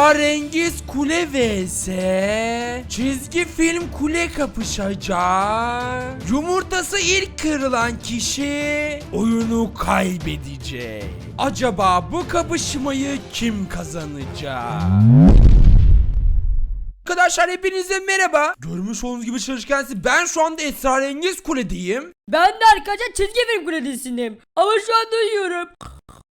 Esrarengiz kule vs çizgi film kule kapışacak. Yumurtası ilk kırılan kişi oyunu kaybedecek. Acaba bu kapışmayı kim kazanacak? Arkadaşlar hepinize merhaba. Görmüş olduğunuz gibi çalışkensi ben şu anda esrarengiz kuledeyim. Ben de arkadaşlar çizgi film kuledesindeyim. Ama şu anda uyuyorum.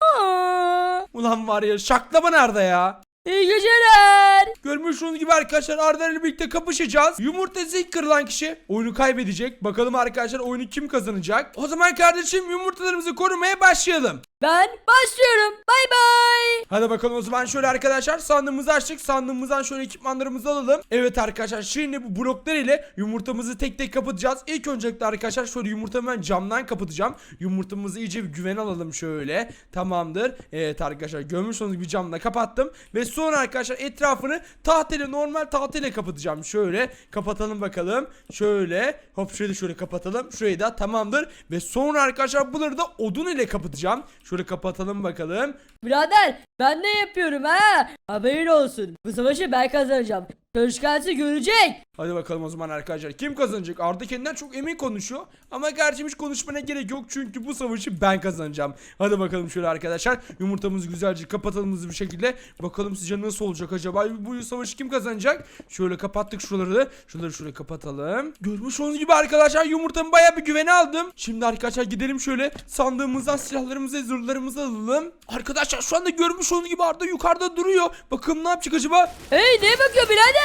Aa, Ulan var ya şaklama nerede ya? İyi geceler. Görmüş olduğunuz gibi arkadaşlar Arda ile birlikte kapışacağız. Yumurtası ilk kırılan kişi oyunu kaybedecek. Bakalım arkadaşlar oyunu kim kazanacak? O zaman kardeşim yumurtalarımızı korumaya başlayalım. Ben başlıyorum. Bay bay. Hadi bakalım o zaman şöyle arkadaşlar sandığımızı açtık. Sandığımızdan şöyle ekipmanlarımızı alalım. Evet arkadaşlar şimdi bu bloklar ile yumurtamızı tek tek kapatacağız. İlk öncelikle arkadaşlar şöyle yumurtamı ben camdan kapatacağım. Yumurtamızı iyice bir güven alalım şöyle. Tamamdır. Evet arkadaşlar görmüş olduğunuz gibi camla kapattım. Ve sonra arkadaşlar etrafını tahtayla normal tahtayla kapatacağım. Şöyle kapatalım bakalım. Şöyle hop şöyle şöyle kapatalım. Şurayı da tamamdır. Ve sonra arkadaşlar bunları da odun ile kapatacağım. Şöyle kapatalım bakalım. Birader ben ne yapıyorum ha? Haberin olsun. Bu savaşı ben kazanacağım. Çalışkansı görecek. Hadi bakalım o zaman arkadaşlar. Kim kazanacak? Arda kendinden çok emin konuşuyor. Ama gerçi hiç konuşmana gerek yok. Çünkü bu savaşı ben kazanacağım. Hadi bakalım şöyle arkadaşlar. Yumurtamızı güzelce kapatalım hızlı bir şekilde. Bakalım sizce nasıl olacak acaba? Bu savaşı kim kazanacak? Şöyle kapattık şuraları da. Şuraları şöyle kapatalım. Görmüş olduğunuz gibi arkadaşlar yumurtamı bayağı bir güvene aldım. Şimdi arkadaşlar gidelim şöyle sandığımızdan silahlarımızı, zırhlarımızı alalım. Arkadaşlar şu anda görmüş olduğunuz gibi Arda yukarıda duruyor. Bakalım ne yapacak acaba? Hey ne bakıyor birader?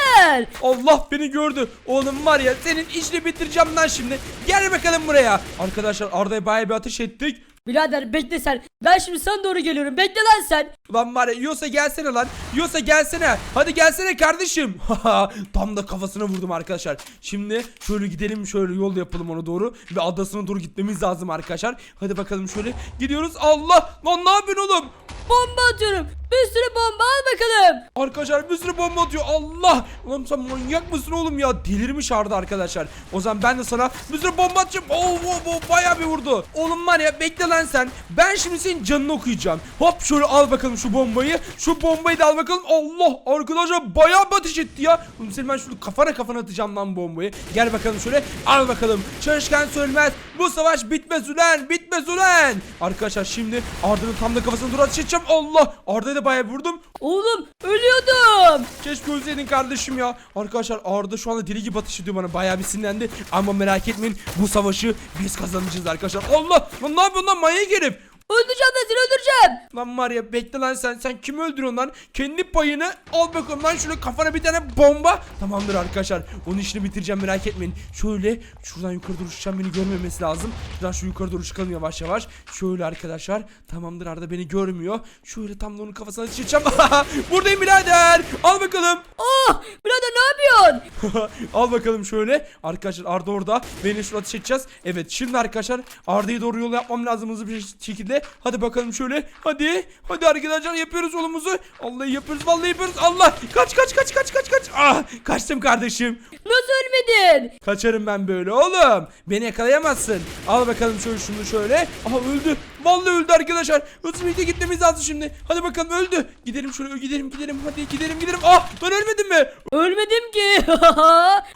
Allah beni gördü. Oğlum var ya senin işini bitireceğim lan şimdi. Gel bakalım buraya. Arkadaşlar Arda'ya bayağı bir ateş ettik. Birader bekle sen. Ben şimdi sana doğru geliyorum. Bekle lan sen. Lan var ya yiyorsa gelsene lan. Yiyorsa gelsene. Hadi gelsene kardeşim. Tam da kafasına vurdum arkadaşlar. Şimdi şöyle gidelim şöyle yol yapalım ona doğru. Ve adasına doğru gitmemiz lazım arkadaşlar. Hadi bakalım şöyle gidiyoruz. Allah lan ne yapıyorsun oğlum? Bomba atıyorum. Bir sürü bomba al bakalım. Arkadaşlar bir sürü bomba atıyor. Allah! Ulan sen manyak mısın oğlum ya? Delirmiş Arda arkadaşlar. O zaman ben de sana bir sürü bomba atacağım. Oo, oo, oo, bayağı bir vurdu. Oğlum var ya bekle lan sen. Ben şimdi senin canını okuyacağım. Hop şöyle al bakalım şu bombayı. Şu bombayı da al bakalım. Allah! Arkadaşlar bayağı bir ateş etti ya. Oğlum senin ben şunu kafana kafana atacağım lan bombayı. Gel bakalım şöyle. Al bakalım. Çalışkan söylemez. Bu savaş bitmez ulan. Bitmez ulan. Arkadaşlar şimdi Arda'nın tam da kafasına doğru ateş edeceğim. Allah! Arda'yı da bayağı vurdum. Oğlum ölüyordum. Keşke ölseydin kardeşim ya. Arkadaşlar Arda şu anda deli gibi atış ediyor bana. Bayağı bir sinirlendi. Ama merak etmeyin bu savaşı biz kazanacağız arkadaşlar. Allah! Lan ne yapıyorsun lan manyak herif? Öldüreceğim lan seni öldüreceğim. Lan var ya bekle lan sen. Sen kimi öldürüyorsun lan? Kendi payını al bakalım lan şöyle kafana bir tane bomba. Tamamdır arkadaşlar. Onun işini bitireceğim merak etmeyin. Şöyle şuradan yukarı doğru çıkacağım beni görmemesi lazım. Şuradan şu yukarı doğru çıkalım yavaş yavaş. Şöyle arkadaşlar. Tamamdır Arda beni görmüyor. Şöyle tam da onun kafasına sıçacağım. Buradayım birader. Al bakalım. Oh birader ne yapıyorsun? Al bakalım şöyle. Arkadaşlar Arda orada. Beni şurada ateş edeceğiz. Evet şimdi arkadaşlar Arda'yı doğru yol yapmam lazım hızlı bir şekilde. Hadi bakalım şöyle. Hadi. Hadi arkadaşlar yapıyoruz yolumuzu. Vallahi yapıyoruz vallahi yapıyoruz. Allah. Kaç kaç kaç kaç kaç kaç. Ah kaçtım kardeşim. Nasıl ölmedin? Kaçarım ben böyle oğlum. Beni yakalayamazsın. Al bakalım şöyle şunu şöyle. Aha öldü. Vallahi öldü arkadaşlar. Hızlı birlikte gitmemiz lazım şimdi. Hadi bakalım öldü. Gidelim şöyle gidelim gidelim. Hadi gidelim gidelim. Ah ben ölmedim mi? Ölmedim ki.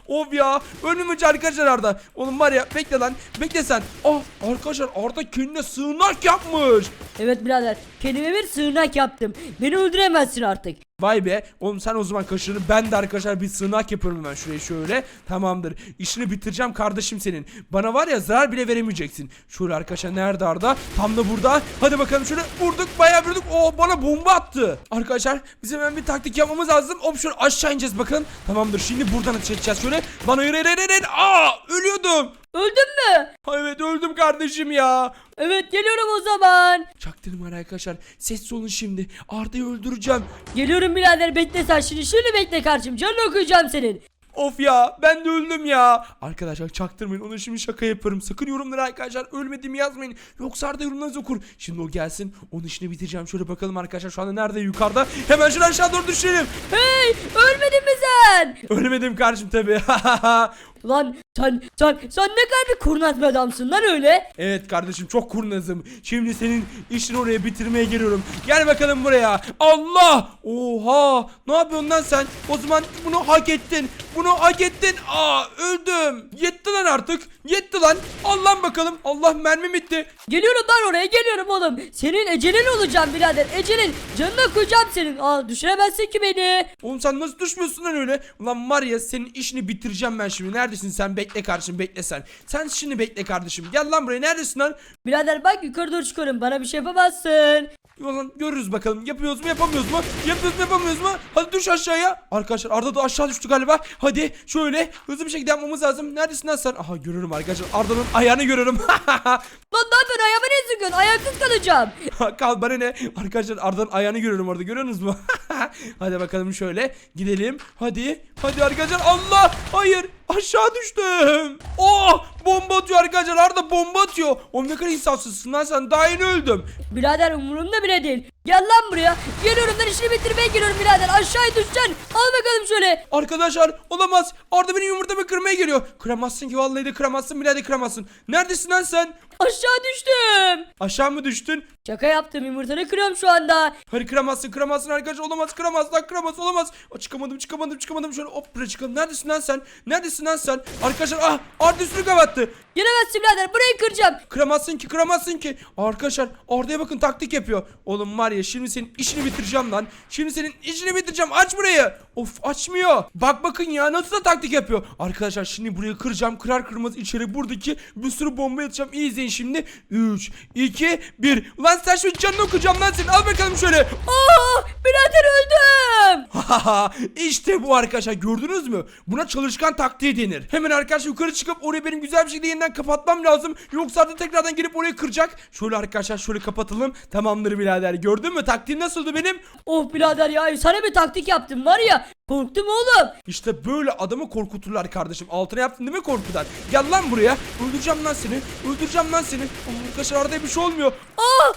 Of ya ölmemiş arkadaşlar Arda. Oğlum var ya bekle lan bekle sen. Ah arkadaşlar Arda kendine sığınak yapmış. evet birader kendime bir sığınak yaptım. Beni öldüremezsin artık. Vay be oğlum sen o zaman kaşını ben de arkadaşlar bir sığınak yapıyorum hemen şuraya şöyle. Tamamdır işini bitireceğim kardeşim senin. Bana var ya zarar bile veremeyeceksin. Şöyle arkadaşlar nerede Arda? Tam da burada. Hadi bakalım şöyle vurduk bayağı vurduk. Oo bana bomba attı. Arkadaşlar bizim hemen bir taktik yapmamız lazım. Hop şöyle aşağı ineceğiz bakın. Tamamdır şimdi buradan ateş edeceğiz şöyle. Bana yürü yürü. yürü. Aa ölüyordum. Öldün mü? Ha, Evet öldüm kardeşim ya. Evet geliyorum o zaman. Çaktırmayın arkadaşlar. Sessiz olun şimdi. Arda'yı öldüreceğim. Geliyorum birader bekle sen şimdi. Şimdi bekle kardeşim. Canını okuyacağım senin. Of ya ben de öldüm ya. Arkadaşlar çaktırmayın ona şimdi şaka yaparım. Sakın yorumlara arkadaşlar ölmediğimi yazmayın. Yoksa Arda yorumlarınızı okur. Şimdi o gelsin onun işini bitireceğim. Şöyle bakalım arkadaşlar şu anda nerede yukarıda. Hemen şöyle aşağı doğru düşelim. Hey ölmedin mi sen? Ölmedim kardeşim tabi. Lan sen sen sen ne kadar bir kurnaz bir adamsın lan öyle. Evet kardeşim çok kurnazım. Şimdi senin işini oraya bitirmeye geliyorum. Gel bakalım buraya. Allah! Oha! Ne yapıyorsun lan sen? O zaman bunu hak ettin. Bunu hak ettin. Aa öldüm. Yetti lan artık. Yetti lan. Allah bakalım. Allah mermi bitti. Geliyorum lan oraya geliyorum oğlum. Senin ecelin olacağım birader. Ecelin canına koyacağım senin. Aa düşüremezsin ki beni. Oğlum sen nasıl düşmüyorsun lan öyle? Ulan var ya senin işini bitireceğim ben şimdi. Neredesin sen? Bekle kardeşim bekle sen. Sen şimdi bekle kardeşim. Gel lan buraya. Neredesin lan? Birader bak yukarı doğru çıkıyorum. Bana bir şey yapamazsın. Ulan görürüz bakalım. Yapıyoruz mu yapamıyoruz mu? Yapıyoruz mu yapamıyoruz mu? Hadi düş aşağıya. Arkadaşlar Arda da aşağı düştü galiba. Hadi şöyle hızlı bir şekilde yapmamız lazım. Neredesin lan sen? Aha görüyorum arkadaşlar. Arda'nın ayağını görüyorum. Lan ne yapıyorsun ayağıma ne sıkıyorsun? Ayaksız kalacağım. Kal bana ne? Arkadaşlar Arda'nın ayağını görüyorum orada. Görüyorsunuz mu? Hadi bakalım şöyle. Gidelim. Hadi. Hadi arkadaşlar. Allah! Hayır. Aşağı düştüm. Oh! Bomba atıyor arkadaşlar. Arda bomba atıyor. O ne kadar insafsızsın lan sen. Daha yeni öldüm. Birader umurumda bile değil. Gel lan buraya. Geliyorum lan işini bitirmeye geliyorum birader. Aşağıya düşeceksin. Al bakalım şöyle. Arkadaşlar olamaz. Arda benim yumurtamı kırmaya geliyor. Kıramazsın ki vallahi de kıramazsın birader kıramazsın. Neredesin lan sen? Aşağı düştüm. Aşağı mı düştün? Şaka yaptım yumurtanı kırıyorum şu anda. Hayır kıramazsın kıramazsın arkadaşlar olamaz kıramaz lan kıramaz olamaz. Aa, çıkamadım çıkamadım çıkamadım şöyle hop buraya çıkalım. Neredesin lan sen? Neredesin lan sen? Arkadaşlar ah Arda üstünü kapattı. Gelemezsin birader burayı kıracağım. Kıramazsın ki kıramazsın ki. Arkadaşlar Arda'ya bakın taktik yapıyor. Oğlum var ya şimdi senin işini bitireceğim lan. Şimdi senin işini bitireceğim. Aç burayı. Of açmıyor. Bak bakın ya nasıl da taktik yapıyor. Arkadaşlar şimdi burayı kıracağım. Kırar kırmaz içeri buradaki bir sürü bomba atacağım. İyi izleyin şimdi. 3, 2, 1. Ulan sen şu canını okuyacağım lan senin. Al bakalım şöyle. Aa birader öldüm. işte bu arkadaşlar gördünüz mü? Buna çalışkan taktiği denir. Hemen arkadaşlar yukarı çıkıp orayı benim güzel bir şekilde yeniden kapatmam lazım. Yoksa Arda tekrardan gelip orayı kıracak. Şöyle arkadaşlar şöyle kapatalım. Tamamdır birader. Gördün mü? Taktiğim nasıldı benim? Oh birader ya sana bir taktik yaptım var ya. Korktum oğlum. İşte böyle adamı korkuturlar kardeşim. Altına yaptın değil mi korkudan? Gel lan buraya. Öldüreceğim lan seni. Öldüreceğim lan seni. Aa, arkadaşlar Arda'ya bir şey olmuyor. Aa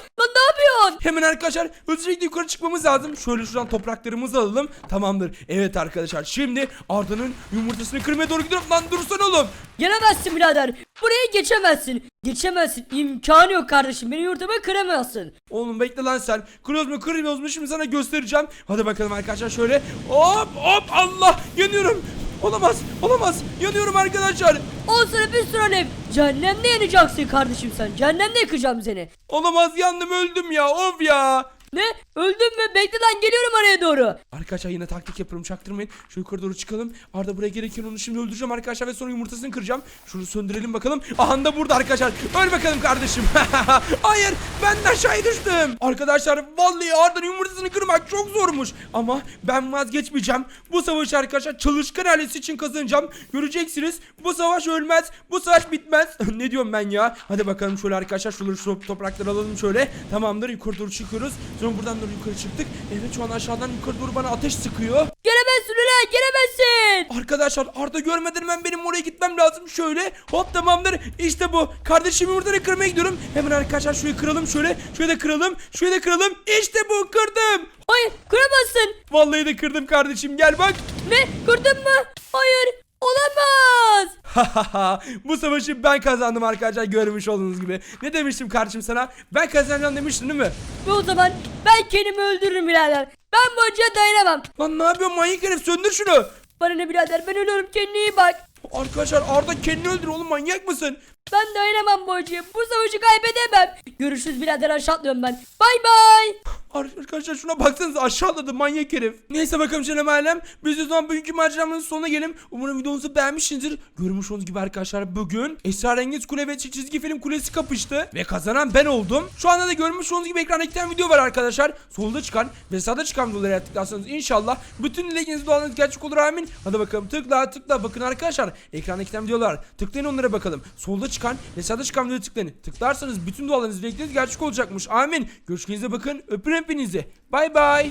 lan? Hemen arkadaşlar hızlıca yukarı çıkmamız lazım. Şöyle şuradan topraklarımızı alalım. Tamamdır. Evet arkadaşlar şimdi Arda'nın yumurtasını kırmaya doğru gidiyorum. Lan dursana oğlum. Gelemezsin birader. Buraya geçemezsin. Geçemezsin. İmkanı yok kardeşim. Beni yurtuma kıramazsın. Oğlum bekle lan sen. Kırıyoruz mu kırmıyoruz mu şimdi sana göstereceğim. Hadi bakalım arkadaşlar şöyle. Hop hop Allah yanıyorum. Olamaz olamaz yanıyorum arkadaşlar. Al sana bir sürü alev. Cehennemde yanacaksın kardeşim sen. Cehennemde yakacağım seni. Olamaz yandım öldüm ya of ya. Ne? Öldün mü? Bekle lan geliyorum oraya doğru. Arkadaşlar yine taktik yapıyorum çaktırmayın. Şu yukarı doğru çıkalım. Arda buraya gelirken onu şimdi öldüreceğim arkadaşlar ve sonra yumurtasını kıracağım. Şunu söndürelim bakalım. Aha da burada arkadaşlar. Öl bakalım kardeşim. Hayır ben de aşağıya düştüm. Arkadaşlar vallahi Arda'nın yumurtasını kırmak çok zormuş. Ama ben vazgeçmeyeceğim. Bu savaşı arkadaşlar çalışkan ailesi için kazanacağım. Göreceksiniz. Bu savaş ölmez. Bu savaş bitmez. ne diyorum ben ya? Hadi bakalım şöyle arkadaşlar şuraları şu toprakları alalım şöyle. Tamamdır yukarı doğru çıkıyoruz. Sonra buradan doğru yukarı çıktık. Evet şu an aşağıdan yukarı doğru bana ateş sıkıyor. Gelemezsin ulan gelemezsin. Arkadaşlar Arda görmeden hemen benim oraya gitmem lazım. Şöyle hop tamamdır. İşte bu. Kardeşimi buradan kırmaya gidiyorum. Hemen arkadaşlar şurayı kıralım şöyle. Şöyle de kıralım. Şöyle de kıralım. İşte bu kırdım. Hayır kıramazsın. Vallahi de kırdım kardeşim gel bak. Ne? Kırdın mı? Hayır. Olamaz. bu savaşı ben kazandım arkadaşlar görmüş olduğunuz gibi. Ne demiştim kardeşim sana? Ben kazanacağım demiştin değil mi? Ve o zaman ben kendimi öldürürüm birader. Ben bu acıya dayanamam. Lan ne yapıyorsun manyak herif söndür şunu. Bana ne birader ben ölüyorum kendine iyi bak. Arkadaşlar Arda kendini öldür oğlum manyak mısın? Ben dayanamam bu acıya. Bu savaşı kaybedemem. Görüşürüz birader aşağı ben. Bay bay. Arkadaşlar şuna baksanıza aşağıladı manyak herif. Neyse bakalım canım ailem. Biz o zaman bugünkü maceramızın sonuna gelelim. Umarım videomuzu beğenmişsinizdir. Görmüş olduğunuz gibi arkadaşlar bugün Esrarengiz Kule ve çizgi film kulesi kapıştı. Ve kazanan ben oldum. Şu anda da görmüş olduğunuz gibi ekranda iki tane video var arkadaşlar. Solda çıkan ve sağda çıkan videoları tıklarsanız inşallah bütün dilekleriniz dualarınız gerçek olur amin. Hadi bakalım tıkla tıkla bakın arkadaşlar. Ekranda iki tane videolar. Tıklayın onlara bakalım. Solda çıkan ve sağda çıkan videoları tıklayın. Tıklarsanız bütün dualarınız dilekleriniz gerçek olacakmış. Amin. Görüşürüz bakın. Öpün hepinizi. Bay bay.